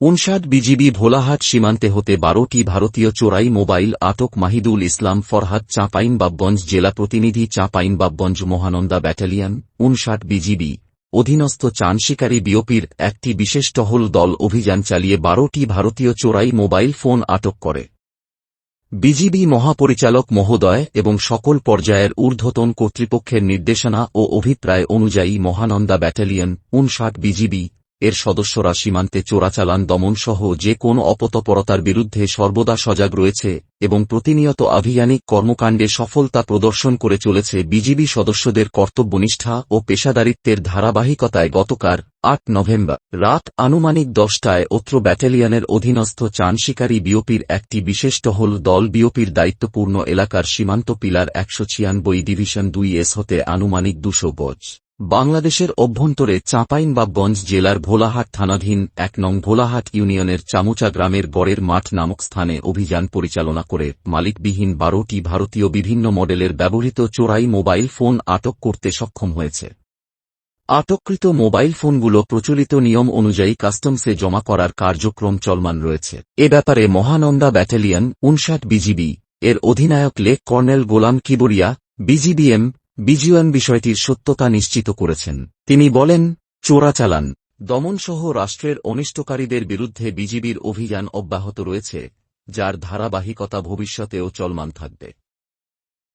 উনষাট বিজিবি ভোলাহাট সীমান্তে হতে বারোটি ভারতীয় চোরাই মোবাইল আটক মাহিদুল ইসলাম ফরহাদ চাঁপাইনবাবগঞ্জ জেলা প্রতিনিধি চাঁপাইনবাবগঞ্জ মহানন্দা ব্যাটালিয়ন, উনষাট বিজিবি। অধীনস্থ চান শিকারী বিওপির একটি বিশেষ টহল দল অভিযান চালিয়ে বারোটি ভারতীয় চোরাই মোবাইল ফোন আটক করে। বিজিবি মহাপরিচালক মহোদয় এবং সকল পর্যায়ের ঊর্ধ্বতন কর্তৃপক্ষের নির্দেশনা ও অভিপ্রায় অনুযায়ী মহানন্দা ব্যাটালিয়ন, উনষাট বিজিবি এর সদস্যরা সীমান্তে চোরাচালান, দমনসহ যে কোন অপতপরতার বিরুদ্ধে সর্বদা সজাগ রয়েছে এবং প্রতিনিয়ত আভিযানিক কর্মকাণ্ডে সফলতা প্রদর্শন করে চলেছে বিজিবি সদস্যদের কর্তব্যনিষ্ঠা ও পেশাদারিত্বের ধারাবাহিকতায় গতকাল আট নভেম্বর রাত আনুমানিক দশটায় অত্র ব্যাটালিয়নের অধীনস্থ চান শিকারী বিওপির একটি বিশেষ টহল দল বিওপির দায়িত্বপূর্ণ এলাকার সীমান্ত পিলার একশো ছিয়ানব্বই ডিভিশন দুই এস হতে আনুমানিক দুশো গজ। বাংলাদেশের অভ্যন্তরে চাঁপাইনবাবগঞ্জ জেলার ভোলাহাট থানাধীন এক নং ভোলাহাট ইউনিয়নের চামুচা গ্রামের গড়ের মাঠ নামক স্থানে অভিযান পরিচালনা করে মালিকবিহীন বারোটি ভারতীয় বিভিন্ন মডেলের ব্যবহৃত চোরাই মোবাইল ফোন আটক করতে সক্ষম হয়েছে। আটককৃত মোবাইল ফোনগুলো প্রচলিত নিয়ম অনুযায়ী কাস্টমসে জমা করার কার্যক্রম চলমান রয়েছে। এ ব্যাপারে মহানন্দা ব্যাটালিয়ন, উনষাট বিজিবি, এর অধিনায়ক লেক কর্নেল গোলাম কিবরিয়া, বিজিবিএম বিজিওয়ান বিষয়টির সত্যতা নিশ্চিত করেছেন। তিনি বলেন চোরাচালান দমনসহ রাষ্ট্রের অনিষ্টকারীদের বিরুদ্ধে বিজিবির অভিযান অব্যাহত রয়েছে, যার ধারাবাহিকতা ভবিষ্যতেও চলমান থাকবে।